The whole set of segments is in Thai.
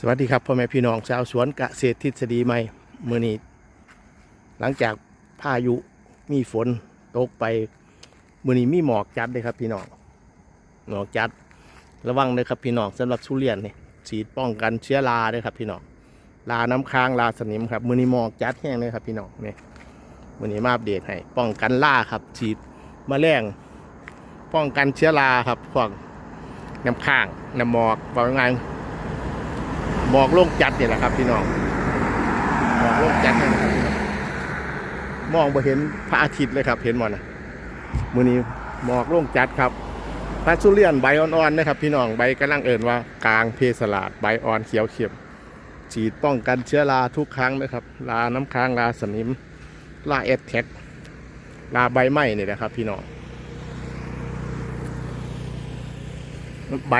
สวัสดีครับพ่อแม่พี่น้องชาวสวนเกษตรทฤษฎีใหม่เมื่อนี้หลังจากพายุมีฝนตกไปมื่อนี้มีหมอกจัดเลยครับพี่น้องหมอกจัดระวังเลยครับพี่น้องสำหรับทุเรียนนี่ฉีดป้องกันเชื้อราเลยครับพี่น้องลาน้ำค้างลาสนิมครับมื่อนี้หมอกจัดแห้งเลยครับพี่น้องนี่มื่อนี้มาอัปเดตให้ป้องกันล่าครับ ฉีดมแมลงป้องกันเชื้อราครับพวกน้ำค้างน้ำหมอกว่าไง หมอกลงจัดเนี่ยแหละครับพี่น้องหมอกลงจัดเนี่นะครับมองไปเห็นพระอาทิตย์เลยครับเห็นมดนะมือนี้หมอกลงจัดครับพระสุเรียนใบอ่อนๆนะครับ พี่น้องใบกำลังเอิ่นว่ากลางเพสลาดใบอ่อนเขียวเขียมฉีดป้องกันเชื้อราทุกครั้งนะครับลาน้ำค้างลาสนิมลาเอสแท็กลาใบไหม้เนี่ยนะครับ พี่น้องใบ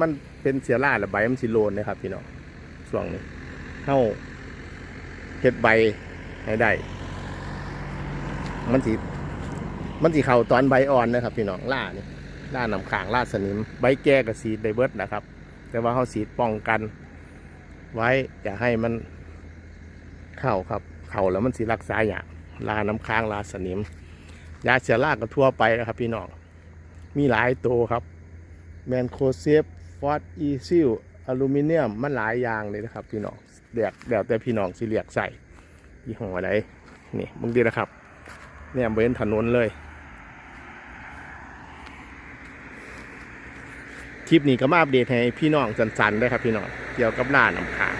มันเป็นเสียราหรือใบมันสิโลนนะครับพี่น้อง ช่วงนี้เข้าเฮ็ดใบให้ได้ มันสีมันสีเข่าตอนใบอ่อนนะครับ พี่น้องล่านี่ล่าน้ำขางล่าสนิม ใบแก่กับสีดไดเบิดนะครับ แต่ว่าเขาสีป้องกัน ไว้อย่าให้มันเข้าครับ เข่าแล้วมันสีรักษาอย่างลาน้ำค้างลาสนิม ยาเชื้อราก็ทั่วไปนะครับ พี่น้องมีหลายตัวครับแมนโคเซฟฟอสอีซิล อลูมิเนียมมันหลายอย่างเลยนะครับ พี่น้องเดียกเดี๋ยวแต่พี่น้องสิเรียกใส่ยี่ห้ออะไรนี่มึงดีนะครับ เนี่ยเว้นถนนเลย คลิปนี้ก็มาอัปเดตให้พี่น้องสันๆได้ครับพี่น้องเกี่ยวกับร้านน้ำค้าง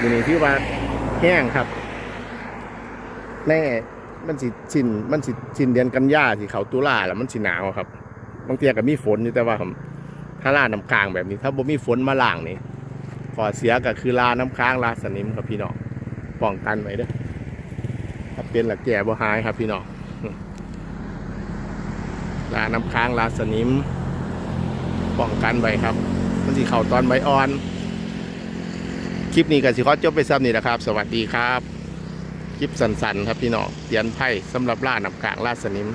มือนี้ที่ว่าแห้งครับแน่มันสิชินมันสิชินเดือนกันยาสิเขาตุลาแล้วมันสิหนาวครับบางทีก็มีฝนอยู่แต่ว่าผม ถ้าลาน้ำค้างแบบนี้ ถ้าบ่มีฝนมาล่างนี่ขอเสียก็คือลาน้ำค้างลาสนิมครับพี่น้องป้องกันไว้เด้อถ้าเป็นหละแก่บ่หายครับพี่น้องลาน้ำค้างลาสนิมป้องกันไว้ครับ มันสิเข่าตอนใบอ่อน คลิปนี้ก็สิขอจบไปซ้ำนี่นะครับ สวัสดีครับ คลิปสั้นๆครับพี่น้องเตือนภัยสำหรับล่าน้ำค้างลาสนิม